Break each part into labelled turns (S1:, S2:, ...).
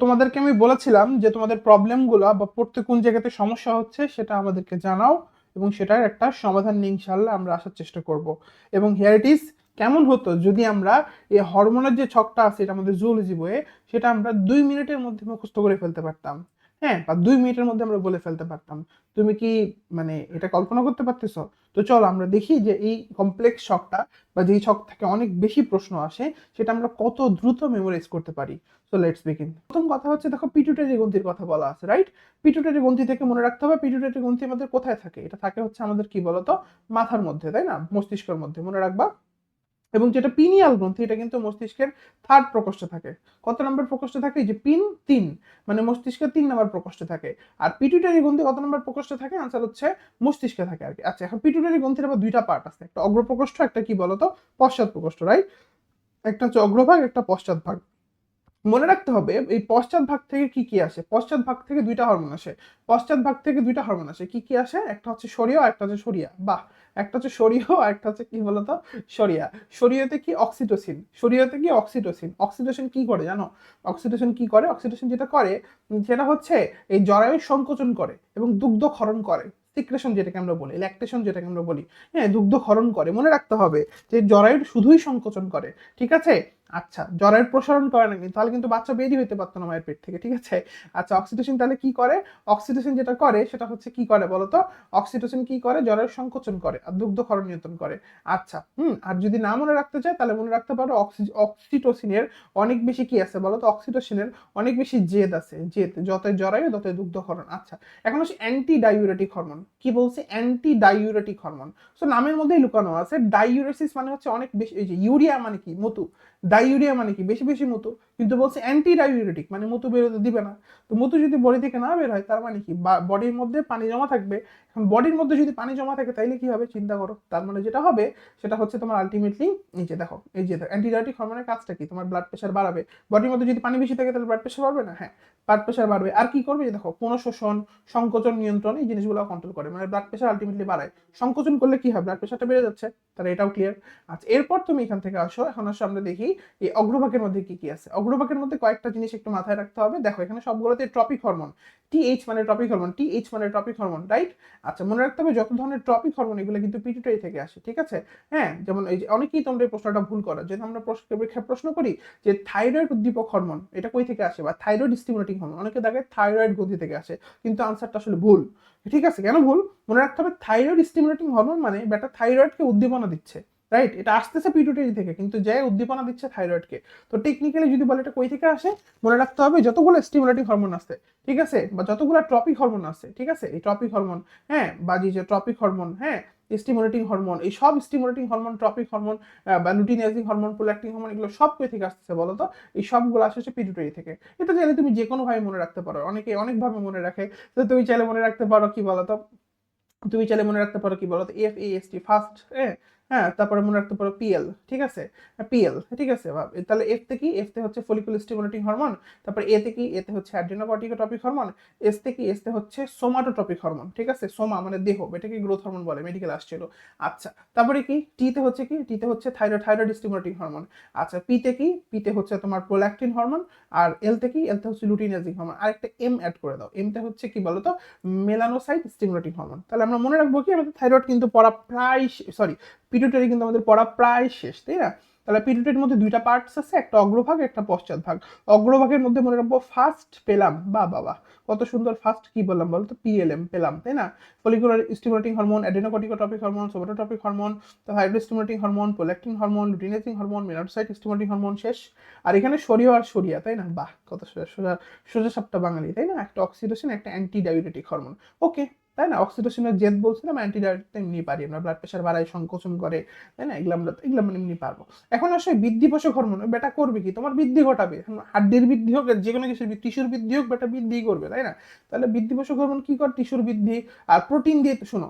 S1: তোমাদেরকে আমি বলেছিলাম যে তোমাদের প্রবলেমগুলো বা পড়তে কোন জায়গাতে সমস্যা হচ্ছে সেটা আমাদেরকে জানাও এবং সেটার একটা সমাধান নিয়ে ইনশাল্লাহ আমরা আসার চেষ্টা করব। এবং হিয়ার ইট ইজ কেমন হতো যদি আমরা এই হরমোনের যে ছকটা আছে এটা আমাদের জুলজি বইয়ে, সেটা আমরা দুই মিনিটের মধ্যে মুখস্থ করে ফেলতে পারতাম। হ্যাঁ? বা দুই মিনিটের মধ্যে আমরা বলে ফেলতে পারতাম। তুমি কি মানে এটা কল্পনা করতে পারতেছো? তো চলো আমরা দেখি যে এই কমপ্লেক্স শখটা বা যেই শখ থেকে অনেক বেশি প্রশ্ন আসে, সেটা আমরা কত দ্রুত মেমোরাইজ করতে পারি? সো লেটস বিগিন প্রথম কথা হচ্ছে, দেখো, পিটুটারি গ্রন্থির কথা বলা আছে রাইট পিটুটারি গ্রন্থি থেকে মনে রাখতে হবে, পিটুটারি গ্রন্থি আমাদের কোথায় থাকে? এটা থাকে হচ্ছে আমাদের কি বলতো? মাথার মধ্যে, তাই না? মস্তিষ্কের মধ্যে। মনে রাখবা এবং যেটা পিনিয়াল গ্রন্থি এটা কিন্তু মস্তিষ্কের থার্ড প্রকোষ্ঠে থাকে। কত নম্বর প্রকোষ্ঠে থাকে? যে পিন তিন মানে মস্তিষ্কের তিন নম্বর প্রকোষ্ঠে থাকে। আর পিটুটারি গ্রন্থি কত নম্বর প্রকোষ্ঠে থাকে? আনসার হচ্ছে মস্তিষ্কে থাকে আর কি। আচ্ছা এখন পিটুটারি গ্রন্থির আবার দুইটা পার্ট আছে। একটা অগ্রপ্রকোষ্ঠ, একটা কি বলতো? পশ্চাৎ প্রকোষ্ঠ রাইট একটা হচ্ছে অগ্রভাগ, একটা পশ্চাৎ ভাগ মনে রাখতে হবে, এই পশ্চাৎ ভাগ থেকে কি কি আসে? পশ্চাৎ ভাগ থেকে দুইটা হরমোন আসে। পশ্চাৎ ভাগ থেকে দুইটা হরমোন আসে। কি কি আসে? একটা হচ্ছে সরিয়া একটা হচ্ছে সরিয়া। বাহ! একটা হচ্ছে সরিয়, আর একটা হচ্ছে কি বলতো? সরিয়া। সরিয়াতে কি অক্সিটোসিন সরিয়াতে কি অক্সিটোসিন অক্সিটোসিন কি করে জানো? অক্সিটোসিন কি করে? অক্সিটোসিন যেটা করে, সেটা হচ্ছে এই জরায়ু সংকোচন করে এবং দুগ্ধ ক্ষরণ করে। সিক্রেশন যেটাকে আমরা বলি ল্যাকটেশন যেটাকে আমরা বলি। হ্যাঁ দুগ্ধ ক্ষরণ করে। মনে রাখতে হবে যে জরায়ুর শুধুই সংকোচন করে। ঠিক আছে? আচ্ছা জ্বরের প্রসারণ করে না কিন্তু তাহলে কিন্তু বাচ্চা বেরিয়ে হইতে পারতো না মায়ের পেট থেকে, ঠিক আছে? আচ্ছা অক্সিটোসিন তাহলে কি করে? অক্সিটোসিন যেটা করে, সেটা হচ্ছে কি করে বলতো? অক্সিটোসিন কি করে? জ্বরের সংকোচন করে আর দুগ্ধ ক্ষরণ নিয়ন্ত্রণ করে। আচ্ছা হুম, আর যদি না মনে রাখতে চায়, তাহলে মনে রাখতে পারো অক্সিটোসিনের অনেক বেশি কি আছে বলতো? অক্সিটোসিনের অনেক বেশি জেদ আছে, জেদ, যতই জরায়ু দুগ্ধ ক্ষরণ আচ্ছা এখন হচ্ছে অ্যান্টি ডাইউরেটিক হরমোন কি বলছে? অ্যান্টি ডাইউরেটিক হরমোন সো নামের মধ্যেই লুকানো আছে। ডাইউরেসিস মানে হচ্ছে অনেক বেশি ইউরিয়া মানে কি? মতু ডাইউরিয়া মানে কি? বেশি বেশি মতো। কিন্তু বলছে অ্যান্টি ডাইউরেটিক মানে মতো বেরোতে দিবে না। তো মতো যদি বডি থেকে না বের হয়, তার মানে কি? বডির মধ্যে পানি জমা থাকবে। বডির মধ্যে যদি পানি জমা থাকে, তাইলে কি হবে? চিন্তা করো। তার মানে যেটা হবে, সেটা হচ্ছে তোমার আলটিমেটলি যে দেখো, এই যে অ্যান্টিবায়োটিক হরমোনের কাজটা কি? তোমার ব্লাড প্রেশার বাড়াবে। বডির মধ্যে যদি পানি বেশি থাকে, তাহলে ব্লাড প্রেশার বাড়বে না? হ্যাঁ ব্লাড প্রেশার বাড়বে। আর কি করবে? দেখো পুনঃশোষণ সংকোচন নিয়ন্ত্রণ, এই জিনিসগুলো কন্ট্রোল করে। মানে ব্লাড প্রেশার আলটিমেটলি বাড়ায়। সংকোচন করলে কি হয়? ব্লাড প্রেশারটা বেড়ে যাচ্ছে। তাহলে এটাও ক্লিয়ার আচ্ছা এরপর তুমি এখান থেকে আসো। এখন আসো, আমরা দেখি এই অগ্রভাগের মধ্যে কি কি আছে? অগ্রভাগের মধ্যে কয়েকটা জিনিস একটু মাথায় রাখতে হবে। দেখো, এখানে সবগুলোতে ট্রপিক হরমোন। টিএইচ মানে ট্রপিক হরমোন। মানে হরমোন, রাইট? আচ্ছা মনে রাখতে হবে যত ধরনের হরমোন এগুলো কিন্তু থেকে আসে, ঠিক আছে? হ্যাঁ যেমন এই যে অনেকেই তোমরা এই প্রশ্নটা ভুল করো। যেহেতু আমরা পরীক্ষায় প্রশ্ন করি যে থাইরয়েড উদ্দীপক হরমোন, এটা কই থেকে আসে? বা থাইরয়েড স্টিমুলেটিং হরমোন। অনেকে দেখে থাইরয়েড গতি থেকে আসে, কিন্তু আনসারটা আসলে ভুল। ঠিক আছে, কেন ভুল? মনে রাখতে হবে থাইরয়েড স্টিমুলেটিং হরমোন মানে বেটা থাইরয়েডকে উদ্দীপনা দিচ্ছে। রাইট এটা আসতেছে পিটুটারি থেকে, কিন্তু যে উদ্দীপনা দিচ্ছে থাইরয়েডকে তো টেকনিক্যালি যদি বলে এটা কই থেকে আসে, মনে রাখতে হবে যতগুলো স্টিমুলেটিং হরমোন আছে, ঠিক আছে? বা যতগুলো ট্রপিক হরমোন আছে, ঠিক আছে? এই ট্রপিক হরমোন হ্যাঁ? বা যে ট্রপিক হরমোন হ্যাঁ? স্টিমুলেটিং হরমোন এই সব স্টিমুলেটিং হরমোন ট্রপিক হরমোন বা লুটিনাইজিং হরমোন প্রোল্যাক্টিং হরমোন এগুলো সব কই থেকে আসতেছে বলো তো? এই সবগুলো আসছে পিটুটারি থেকে। এটা চাইলে তুমি যে কোনো ভাবে মনে রাখতে পারো। অনেকে অনেকভাবে মনে রাখে। তো তুমি চাইলে মনে রাখতে পারো কি বলতো তুমি চাইলে মনে রাখতে পারো কি বলতো F A S T first হ্যাঁ? হ্যাঁ তারপরে মনে রাখতে পারো পিএল ঠিক আছে? পিএল ঠিক আছে? তাহলে এফ তে কি? এফ তে হচ্ছে ফলিকুল স্টিমুলেটিং হরমোন তারপরে এ তে কি? এতে হচ্ছে অ্যাড্রিনোকর্টিকোট্রপিক হরমোন এস তে কি? এস তে হচ্ছে সোমাটোট্রপিক হরমোন ঠিক আছে? সোমা মানে দেহ, এটাকে গ্রোথ হরমোন বলে মেডিকেল আসছিল। আচ্ছা তারপরে কি? টি তে হচ্ছে কি? টি তে হচ্ছে থাইরয়েড থাইরয়েড স্টিমুলেটিং হরমোন আচ্ছা পি তে কি? পি তে হচ্ছে তোমার প্রোল্যাক্টিন হরমোন আর এল তে কি? এল তে হচ্ছে লুটিনাজিং হরমোন আর একটা এম অ্যাড করে দাও। এম তে হচ্ছে কি বলতো? মেলানোসাইট স্টিমুলেটিং হরমোন তাহলে আমরা মনে রাখব কি? আমাদের থাইরয়েড কিন্তু পড়া প্রায় সরি পিটুটারি কিন্তু আমাদের পড়া প্রায় শেষ, তাই না? তাহলে পিটুটারির মধ্যে দুইটা পার্টস আছে, একটা অগ্রভাগ, একটা পশ্চাৎ ভাগ। অগ্রভাগের মধ্যে মনে রাখব ফার্স্ট পেলাম, বা বাবা, কত সুন্দর ফার্স্ট কি বললাম বলতো? পিএলএম পেলাম, তাই না? Follicular stimulating hormone adrenocorticotropic hormone somatotropic hormone hydro stimulating hormone prolactin hormone luteinizing hormone melanocyte stimulating hormone শেষ। আর এখানে সরিয়া আর সরিয়া, তাই না? বাহ, কত সোজা সোজা সোজা সাপটা বাঙালি, তাই না? একটা অক্সিডোসিন একটা অ্যান্টি ডায়াবেটিক হরমোন ওকে তাই না? অক্সিটোসিনের জেদ বলছিলাম অ্যান্টিডায়োটিক এমনি পারি, আমরা ব্লাড প্রেশার বাড়ায় সংকোচন করে, তাই না? এগুলো আমরা এগুলো আমরা এমনি পারব। এখন আসলে বৃদ্ধি পোষক হরমোন বেটা করবে কি? তোমার বৃদ্ধি ঘটাবে। হাড্ডির বৃদ্ধি হোক যে কোনো কিছুর টিস্যুর বৃদ্ধি হোক, বেটা বৃদ্ধি করবে, তাই না? তাহলে বৃদ্ধি পোষক হরমোন কি কর? টিস্যুর বৃদ্ধি, আর প্রোটিন দিয়ে শোনো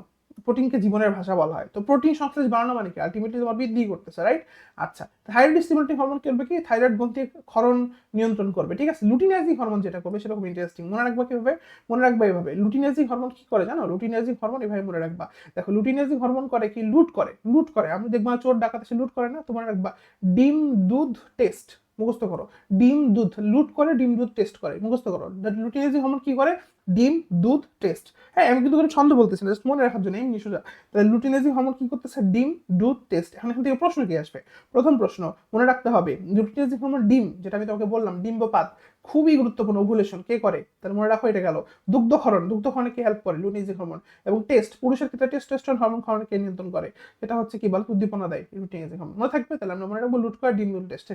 S1: প্রোটিনকে জীবনের ভাষা বলা হয়। তো প্রোটিন সংশ্লেষ বাড়ানো মানে কি? আলটিমেটলি তোমার বৃদ্ধি করতেছে রাইট আচ্ছা থাইরয়েড স্টিমুলেটিং হরমোন করবে কি থাইরয়েড গ্রন্থি ক্ষরণ নিয়ন্ত্রণ করবে, ঠিক আছে? লুটিনাইজিং হরমোন যেটা করবে, সেটা খুব ইন্টারেস্টিং মনে রাখবা কীভাবে মনে রাখবা এভাবে। লুটিনাইজিং হরমোন কি করে জানো? লুটিনাইজিং হরমোন এভাবে মনে রাখবা। দেখো লুটিনাইজিং হরমোন করে কি? লুট করে লুট করে। আমি দেখবা চোর ডাকাতে সে লুট করে না? তোমার রাখবা ডিম দুধ টেস্ট মুখস্থ করো। ডিম দুধ লুট করে ডিম দুধ টেস্ট করে, মুখস্থ করো। লুটিনাইজিং হরমোন কি করে? ডিম, দুধ টেস্ট হ্যাঁ আমি কিন্তু কোনো ছন্দ বলতেছি না জাস্ট মনে রাখার জন্য এমনি সোজা তাহলে লুটিনাইজিং হরমোন কি করতেছে? ডিম, দুধ টেস্ট এখন এখান থেকে প্রশ্ন কি আসবে? প্রথম প্রশ্ন, মনে রাখতে হবে লুটিনাইজিং হরমোন ডিম, যেটা আমি তোমাকে বললাম, ডিম্বপাত। খুবই গুরুত্বপূর্ণ ওভুলেশন কে করে? তাহলে মনে রাখো এটা গেল। দুগ্ধক্ষরণ, দুগ্ধক্ষরণে কি হেল্প করে? লুটিনাইজিং হরমোন এবং টেস্ট পুরুষের ক্ষেত্রে টেস্টোস্টেরন হরমোন ক্ষরণে কে নিয়ন্ত্রণ করে। এটা হচ্ছে কি বল উদ্দীপনা দেয় লুটিনাইজিং হরমোন মনে থাকবে? তাহলে আমরা মনে রাখব লুট করে ডিম দুধ টেস্ট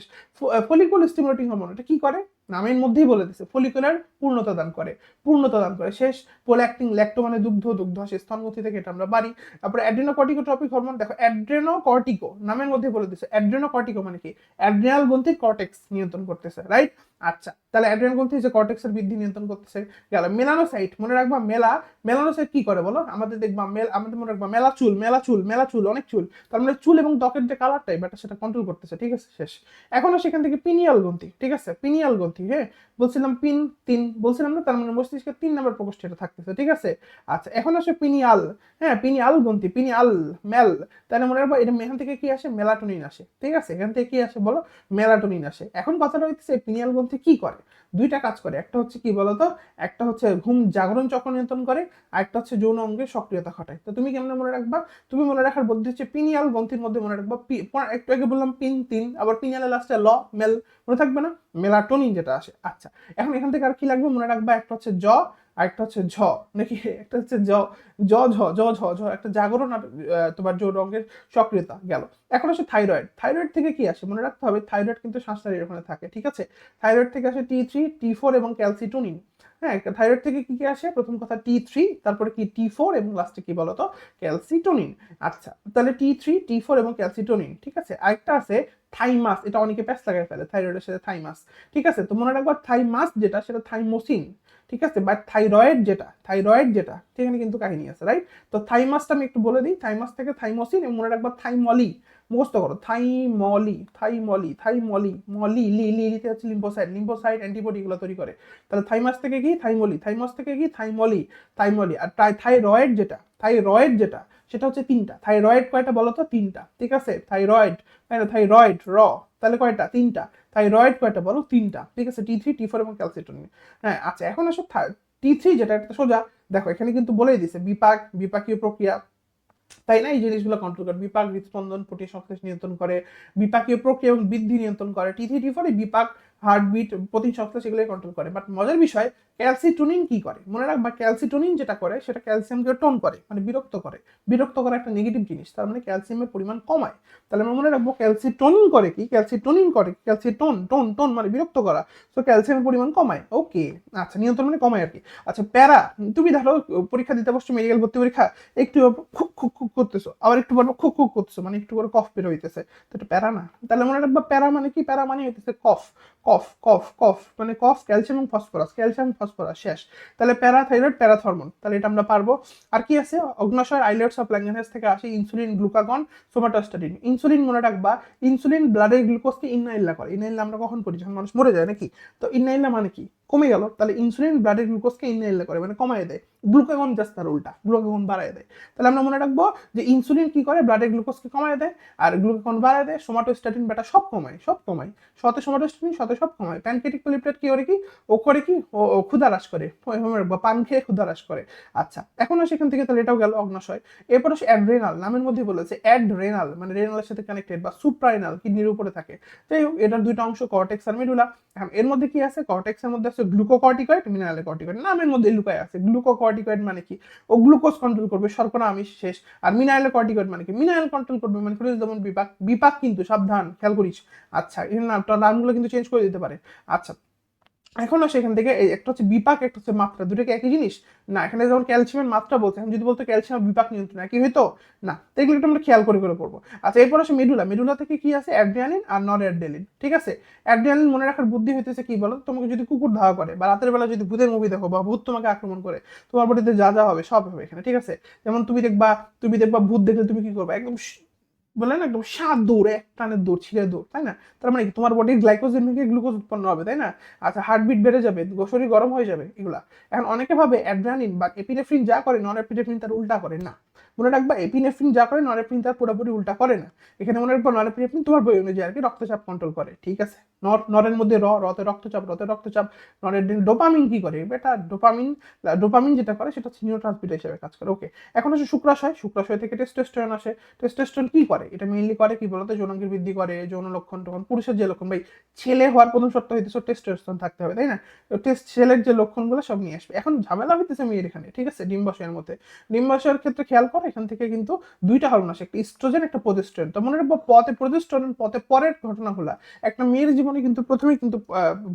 S1: ফলিকুল স্টিমুলেটিং হরমোন এটা কি করে? নামের মধ্যেই বলে দিছে। ফলিকুলার পূর্ণতা দান করে। পূর্ণতা দান করে। শেষ। পোল্যাক্টিং ল্যাক্টো মানে দুগ্ধ দুগ্ধ আসে স্তনগ্রন্থি থেকে এটা আমরা বাড়ি। তারপরে অ্যাড্রেনোকর্টিকোট্রপিক হরমোন দেখো অ্যাড্রেনোকর্টিকো নামের মধ্যে বলে দিছে। অ্যাড্রেনোকর্টিকো মানে কি? অ্যাড্রিনাল গ্রন্থির কর্টেক্স নিয়ন্ত্রণ করতেছে রাইট আচ্ছা তাহলে অ্যাড্রিনাল গ্রন্থি যে কর্টেক্সের বৃদ্ধি নিয়ন্ত্রণ করতেছে গেল। মেলানোসাইট মনে রাখবা মেলা মেলানোসাইট কি করে বলো? আমাদের দেখবা মেল আমাদের মনে রাখবা মেলা চুল মেলা চুল মেলা চুল, অনেক চুল। তার মানে চুল এবং ত্বকের যে কালারটাই এটা সেটা কন্ট্রোল করতেছে, ঠিক আছে? শেষ। এখনও সেখান থেকে পিনিয়াল গ্রন্থি, ঠিক আছে? পিনিয়াল গ্রন্থি হ্যাঁ? বলছিলাম পিন তিন, বলছিলাম না, তার মানে মস্তিষ্কের তিন নম্বর প্রকোষ্ঠ এটা থাকতেছে, ঠিক আছে? আচ্ছা এখন আসে পিনিয়াল হ্যাঁ? পিনিয়াল গ্রন্থি পিনিয়াল মেল তাহলে মনে রাখব এটা এখান থেকে কি আসে? মেলাটোনিন আসে, ঠিক আছে? এখান থেকে কি আসে বলো? মেলাটোনিন আসে। এখন কথাটা হচ্ছে পিনিয়াল গ্রন্থি কি করে? দুইটা কাজ করে। একটা হচ্ছে কি বলতো? একটা হচ্ছে ঘুম জাগরণ চক্র নিয়ন্ত্রণ করে, আর একটা হচ্ছে যৌন অঙ্গের সক্রিয়তা ঘটায়। তো তুমি কেমন মনে রাখবা? তুমি মনে রাখার বুদ্ধি হচ্ছে পিনিয়াল গ্রন্থির মধ্যে মনে রাখবা। একটু আগে বললাম পিন তিন, আবার পিনিয়ালের লাস্টে ল, মেল, মনে থাকবে না? মেলাটোনিন যেটা আসে। আচ্ছা এখন এখান থেকে আর কি লাগবে? মনে রাখবা একটা হচ্ছে জ আর একটা হচ্ছে ঝ, নাকি একটা হচ্ছে জ জ, ঝ জ, ঝ ঝ, একটা জাগরণ আর তোমার যৌন রঙের সক্রিয়তা গেল। এখন আসে থাইরয়েড থাইরয়েড থেকে কি আসে? মনে রাখতে হবে থাইরয়েড কিন্তু শ্বাসনালীর ওখানে থাকে, ঠিক আছে? থাইরয়েড থেকে আসে টি থ্রি টি ফোর এবং ক্যালসিটোনিন হ্যাঁ থাইরয়েড থেকে কি কি আসে? প্রথম কথা টি থ্রি তারপরে কি টি ফোর এবং লাস্টে কি বলতো? ক্যালসিটোনিন আচ্ছা তাহলে টি থ্রি টি ফোর এবং ক্যালসিটোনিন ঠিক আছে? আরেকটা আছে থাইমাস এটা অনেকে প্যাস লাগাই ফেলে থাইরয়েডের সাথে থাইমাস ঠিক আছে? তো মনে রাখবা থাইমাস যেটা, সেটা থাইমোসিন ঠিক আছে? বাট থাইরয়েড যেটা থাইরয়েড যেটা, সেখানে কিন্তু কাহিনী আছে রাইট তো থাইমাসটা আমি একটু বলে দিই থাইমাস থেকে থাইমোসিন এবং মনে রাখবা থাইমলি মুখস্থ করো থাইমলি থাইমলি থাইমলি মলি লি লি লিতে হচ্ছে লিম্পোসাইড লিম্পোসাইড অ্যান্টিবডি এগুলো তৈরি করে। তাহলে থাইমাস থেকে কি? থাইমলি থাইমাস থেকে কি? থাইমলি থাইমলি আর থাইরয়েড যেটা থাইরয়েড যেটা, সেটা হচ্ছে তিনটা। থাইরয়েড কয়টা বলো তো? তিনটা। ঠিক আছে? থাইরয়েড তাই না? থাইরয়েড র, তাহলে কয়টা? তিনটা। থাইরয়েড কয়টা বলো? তিনটা। ঠিক আছে? টি থ্রি টি ফোর এবং ক্যালসিটোনিন হ্যাঁ আচ্ছা এখন আসো টি থ্রি যেটা একটা সোজা। দেখো, এখানে কিন্তু বলেই দিছে বিপাক, বিপাকীয় প্রক্রিয়া তাই না? এই জিনিসগুলো কন্ট্রোল করে। বিপাক হৃদস্পন্দন, প্রোটিন সংশ্লেষ নিয়ন্ত্রণ করে, বিপাকীয় প্রক্রিয়া এবং বৃদ্ধি নিয়ন্ত্রণ করে। টি থ্রি টি ফোর বিপাক হার্টবিট প্রোটিন সংশ্লেষ এগুলোই কন্ট্রোল করে। বাট মজার বিষয় ক্যালসিটোনিন কি করে? মনে রাখবা, ক্যালসিটোনিন যেটা করে, সেটা ক্যালসিয়ামকে টোন করে মানে বিরক্ত করে। বিরক্ত করা একটা নেগেটিভ জিনিস, তার মানে ক্যালসিয়ামের পরিমাণ কমায়। তাহলে আমরা মনে রাখব, ক্যালসিটোনিন করে কি? ক্যালসিটোনিন করে, ক্যালসিটোন টোন টোন মানে বিরক্ত করা। তো ক্যালসিয়ামের পরিমাণ কমায়। ওকে আচ্ছা নিয়ন্ত্রণ মানে কমায় আর কি। আচ্ছা প্যারা, তুমি ধরো, পরীক্ষা দিতে বসছো মেডিকেল ভর্তি পরীক্ষা, একটু খুব খুক খুব করতেছো, আবার একটু পর খুক খুক করতেছো মানে একটু করে কফ বের হইতেছে। তো এটা প্যারা না। তাহলে মনে রাখবা, প্যারা মানে কি? প্যারা মানে হইতেছে কফ কফ কফ কফ মানে কফ ক্যালসিয়াম ফসফরাস ক্যালসিয়াম ফসফরাস শেষ। তাহলে প্যারাথাইরয়েড প্যারাথরমোন তাহলে এটা আমরা পারব। আর কি আছে? অগ্নাশয়ের আইলেটস অফ ল্যাঙ্গানেস থেকে আসে ইনসুলিন গ্লুকাগন সোমাটোস্টাটিন ইনসুলিন মনে রাখবা ইনসুলিন ব্লাডের গ্লুকোজকে ইননাইল্লা করে। ইননাইল্লা আমরা কখন করি যখন মানুষ মরে যায় নাকি? তো ইননাইল্লা মানে কি? কমে গেল। তাহলে ইনসুলিন ব্লাডের গ্লুকোজকে ইননাইল্লা করে মানে কমায় দেয়। গ্লুকাগন জাস্ট তার উল্টা গ্লুকাগন বাড়ায় দেয়। তাহলে আমরা মনে রাখব যে ইনসুলিন কি করে? ব্লাডের গ্লুকোজকে কমায় দেয়। আর গ্লুকাগন বাড়ায় দেয় সোমাটোস্টাটিন বেটা সব কমায় সব কমায়। শতে সোমাটোস্টাটিন শতে সব কমায়। প্যানকেটিক লিপটেড কি করে কি? ও করে কি? ও ও ক্ষুধারাস করে রাখব, পান খেয়ে ক্ষুধারাস করে। আচ্ছা এখন সেখান থেকে তাহলে এটাও গেল অগ্নাশয়। এরপর আসে অ্যাড্রেনাল নামের মধ্যে বলেছে অ্যাড্রেনাল মানে রেনালের সাথে কানেক্টেড বা সুপ্রাইনাল কিডনির উপরে থাকে। যাই হোক এটার দুইটা অংশ কর্টেক্স আর মেডুলা এখন এর মধ্যে কি আছে? কর্টেক্সের মধ্যে আছে গ্লুকোকর্টিকয়েড মিনারেল কর্টিকয়েড নামের মধ্যে লুকায় আছে। গ্লুকোকর্টিকয়েড মানে কি? ও গ্লুকোজ কন্ট্রোল করবে শর্করা আমিষ শেষ। আর মিনারেল কর্টিকয়েড মানে কি? মিনারেল কন্ট্রোল করবে মানে করে যেমন বিপাক বিপাক কিন্তু সাবধান খেয়াল করিস। আচ্ছা এর নামটা নামগুলো কিন্তু চেঞ্জ করে দিতে পারে। আচ্ছা এখনও সেখান থেকে একটা হচ্ছে বিপাক, একটা হচ্ছে মাত্রা। দুটো কি একই জিনিস? না, এখানে যেমন ক্যালসিয়ামের মাত্রা বলছে এখন যদি বলতো ক্যালসিয়াম বিপাক নিয়ন্ত্রণ, একই হইতো না, তো এগুলো একটু আমরা খেয়াল করে করে পড়ব। আচ্ছা এরপর আসে মেডুলা। মেডুলা থেকে কি আছে অ্যাড্রিয়ালিন আর নন অ্যাড্রিয়ালিন ঠিক আছে? অ্যাড্রিয়ালিন মনে রাখার বুদ্ধি হইতেছে কি বলো? তোমাকে যদি কুকুর ধাওয়া করে, বা রাতের বেলা যদি ভূতের মুভি দেখো, বা ভূত তোমাকে আক্রমণ করে, তোমার বডিতে যা যা হবে, সব হবে এখানে, ঠিক আছে? যেমন তুমি দেখবা তুমি দেখবা ভূত দেখলে তুমি কি করবে? একদম বলে না, একদম সাত দৌড় এক টানের দৌড়, ছিঁড়ে দৌড়, তাই না? তার মানে তোমার বডির গ্লাইকোজেন থেকে গ্লুকোজ উৎপন্ন হবে, তাই না? আচ্ছা হার্টবিট বেড়ে যাবে শরীর গরম হয়ে যাবে, এগুলা। এখন অনেকে ভাবে অ্যাড্রানিন বা এপিনেফ্রিন যা করে নন এপিনেফ্রিন তার উল্টা করে, না। মনে রাখবা এপিনেফ্রিন যা করে নন এপিনেফ্রিন তার পুরোপুরি উল্টা করে না। এখানে মনে রাখবা নন এপিনেফ্রিন তোমার বই অনুযায়ী আর কি রক্তচাপ কন্ট্রোল করে, ঠিক আছে? নর, নরের মধ্যে র, রতে রক্তচাপ রতে রক্তচাপ, নরের ডোপামিন কি করে? এটা ডোপামিন ডোপামিন যেটা করে সেটা নিউরো ট্রান্সমিটার হিসেবে কাজ করে। ওকে এখন হচ্ছে শুক্রাশয়। শুক্রাশয় থেকে টেস্টোস্টেরন আসে। টেস্টোস্টেরন কি করে? এটা মেইনলি করে কি বলতো? যৌনাঙ্গের বৃদ্ধি করে, যৌন লক্ষণ তখন পুরুষের যে লক্ষণ, ভাই, ছেলে হওয়ার প্রথম শর্ত হইতেছে টেস্টোস্টেরন থাকতে হবে, তাই না? টেস্ট ছেলের যে লক্ষণগুলো সব নিয়ে আসবে। এখন ঝামেলা হইতেছে মেয়ের এখানে, ঠিক আছে? ডিম্বাশয়ের মধ্যে। ডিম্বাশয়ের ক্ষেত্রে খেয়াল করো, এখান থেকে কিন্তু দুইটা হরমোন আসে, একটা ইস্ট্রোজেন একটা প্রজেস্টেরন তো মনে রাখব, পথে প্রজেস্টেরন পথে পরের ঘটনাগুলো, একটা মেয়ের জীবনে কিন্তু প্রথমেই কিন্তু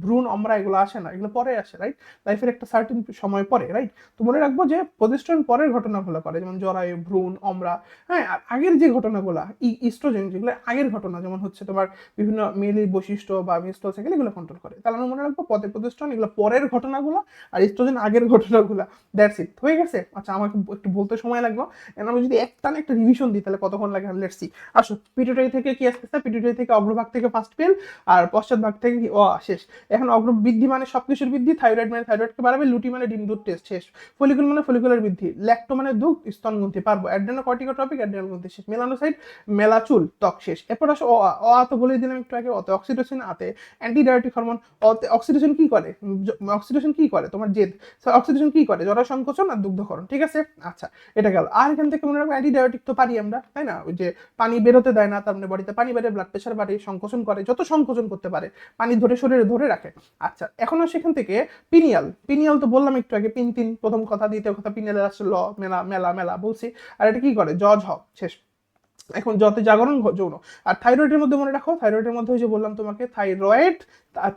S1: ভ্রূণ, অমরা এগুলো আসে না, এগুলো পরে আসে রাইট লাইফের একটা সার্টেন সময় পরে রাইট তো মনে রাখব যে প্রজেস্টেরন পরের ঘটনাগুলো করে, যেমন জরায়ু, ভ্রূণ, অমরা হ্যাঁ? আর আগের যে ঘটনাগুলো ইস্ট্রোজেন যেগুলো, আগের ঘটনা, যেমন হচ্ছে তোমার বিভিন্ন মেলির বৈশিষ্ট্য বা মেস্টল সাইকেল এগুলো কন্ট্রোল করে। তাহলে আমরা মনে রাখব পথে প্রজেস্টেরন এগুলো পরের ঘটনাগুলো আর ইস্ট্রোজেন আগের ঘটনাগুলো দ্যাটস ইট হয়ে গেছে? আচ্ছা আমাকে একটু বলতে সময় লাগল। এখন আমরা যদি একটানে একটা রিভিশন দিই, তাহলে কতক্ষণ লাগে? লেটস আসো পিটুটারি থেকে কি আসতেছে? পিটুটারি থেকে অগ্রভাগ থেকে ফার্স্ট পেল আর পশ্চাৎ ভাগ থেকে কি, ও, শেষ। এখন অগ্র বৃদ্ধি মানে সবকিছুর বৃদ্ধি থাইরয়েড মানে থাইরয়েডকে বাড়াবে, লুটি মানে ডিম দুধ টেস্ট শেষ। ফলিকুল মানে ফলিকুলার বৃদ্ধি, ল্যাক্টো মানে দুধ, স্তন গ্রন্থি, পারব অ্যাড্রেনো কর্টিকোট্রপিক অ্যাড্রেনাল গ্রন্থি, শেষ। মেলানোসাইড মেলাচুল, ত্বক, শেষ। এরপর আসো, অ, আ। তো বলে দিলাম একটু আগে, অতে অক্সিটোসিন আতে অ্যান্টিডায়োটিক হরমোন অতে অক্সিটোসিন কি করে? অক্সিটোসিন কি করে? তোমার জেদ। অক্সিটোসিন কি করে? জরা সংকোচন আর দুগ্ধকরণ, ঠিক আছে? আচ্ছা এটা গেল। আর এখান থেকে মনে রাখব অ্যান্টিডায়োটিক তো পারি আমরা, তাই না? ওই যে পানি বেরোতে দেয় না, তার মানে বডিতে পানি বেড়ে ব্লাড প্রেশার বাড়ে, সংকোচন করে, যত সংকোচন করতে পারে। পানি ধরে শরীরে ধরে রাখে। আচ্ছা এখন সেখান থেকে পিনিয়াল। পিনিয়াল তো বললাম একটু আগে, পিন তিন প্রথম কথা, দ্বিতীয় কথা পিনিয়ালের আসছে ল, মেলা মেলা মেলা বলছি। আর এটা কি করে? জজ হ শেষ। এখন যত জাগরণ যৌন। আর থাইরয়েডের মধ্যে মনে রাখো থাইরয়েডের মধ্যে ওই যে বললাম তোমাকে থাইরয়েড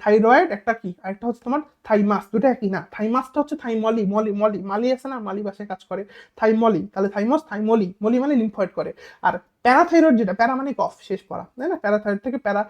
S1: থাইরয়েড একটা কি? আরেকটা হচ্ছে তোমার থাইমাস দুটো একই না? থাইমাসটা হচ্ছে থাইমলি মলি মলি মালি আছে না? মালি বাসে কাজ করে। থাইমলি তাহলে থাইমাস থাইমলি মলি মানে লিম্ফয়েড করে। আর প্যারাথাইরয়েড যেটা, প্যারা মানে কফ, শেষ পড়া, তাই না? প্যারাথাইরয়েড থেকে প্যারা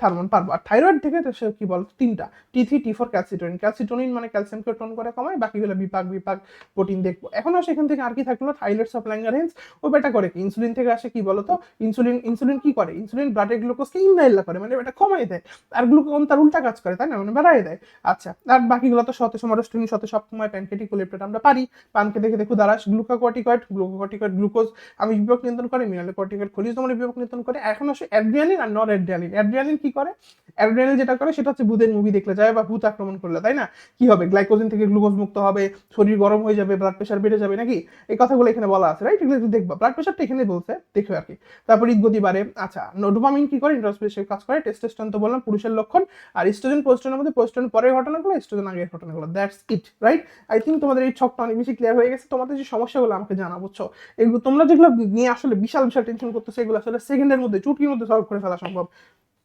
S1: থার্মোন পারব। আর থাইরয়েড থেকে সে কি বল তিনটা T three T four calcitonin calcitonin মানে ক্যালসিয়ামকে টোন করে কমায়, বাকিগুলো বিপাক বিপাক প্রোটিন দেখব। এখন আর সেখান থেকে আর কি থাকল? থাইরয়েড সাপ্লাইঙ্গারেন্স ও বেটা করে কি? ইনসুলিন থেকে আসে কি বলতো? ইনসুলিন ইনসুলিন কি করে? ইনসুলিন ব্লাডের গ্লুকোজকে ইনহাইল করে মানে এটা কমাই দেয়। আর গ্লুকোন তার উল্টা কাজ করে, তাই না? মানে বাড়াই দেয়। আচ্ছা আর বাকিগুলো তো সতে সমারষ্টনী সতে সবসময় প্যানকেটিক লেপটেড আমরা পারি। পানকে দেখে দেখো দাঁড়াস গ্লুকাকর্টিকয়েড গ্লুকোকর্টিকয়েড গ্লুকোজ আমি বিভাগ নিয়ন্ত্রণ করে মিনারেল কর্টিকয়েড খনিজ দমনে বিভাগ নিয়ন্ত্রণ করে। এখন আসে অ্যাড্রিয়ালিন আর নন অ্যাড্রিয়ালিন অ্যাড্রিয়ালিন কি করে? অ্যাড্রিয়ালিন যেটা করে, সেটা হচ্ছে ভূতের মুভি দেখলে। যায় বা ভূত আক্রমণ করলে, তাই না? কি হবে? গ্লাইকোজেন থেকে গ্লুকোজ মুক্ত হবে, শরীর গরম হয়ে যাবে ব্লাড প্রেশার বেড়ে যাবে নাকি? এই কথাগুলো এখানে বলা আছে রাইট এগুলো দেখবা। ব্লাড প্রেশারটা এখানে বলছে, দেখো আর কি। তারপর ঈদগতি বাড়ে। আচ্ছা ডোপামিন কি করে? ইন্টারস্পেসিভ কাজ করে। টেস্টোস্টেরন তো বললাম, পুরুষের লক্ষণ। আর ইস্ট্রোজেন পোস্টনের মধ্যে পোস্টনের পরের ঘটনাগুলো ইস্ট্রোজেন আগের ঘটনাগুলো। That's it right I think তোমাদের এই ছকটা অনেক বেশি ক্লিয়ার হয়ে গেছে। তোমাদের যে সমস্যাগুলো আমাকে জানা বুঝছ? এগুলো তোমরা যেগুলো নিয়ে আসলে বিশাল বিশাল টেনশন করতো এগুলো আসলে সেকেন্ডের মধ্যে, চুটকির মধ্যে সলভ করে ফেলা সম্ভব।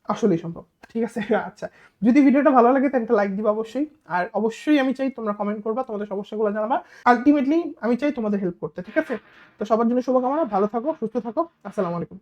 S1: আসলেই সম্ভব। ঠিক আছে আচ্ছা। যদি ভিডিওটা ভালো লাগে, তাহলে একটা লাইক দিবা অবশ্যই। আর অবশ্যই আমি চাই তোমরা কমেন্ট করবা, তোমাদের সমস্যাগুলো জানাবা। আলটিমেটলি আমি চাই তোমাদের হেল্প করতে, ঠিক আছে? তো সবার জন্য শুভকামনা, ভালো থাকো, সুস্থ থাকো। আসসালামু আলাইকুম।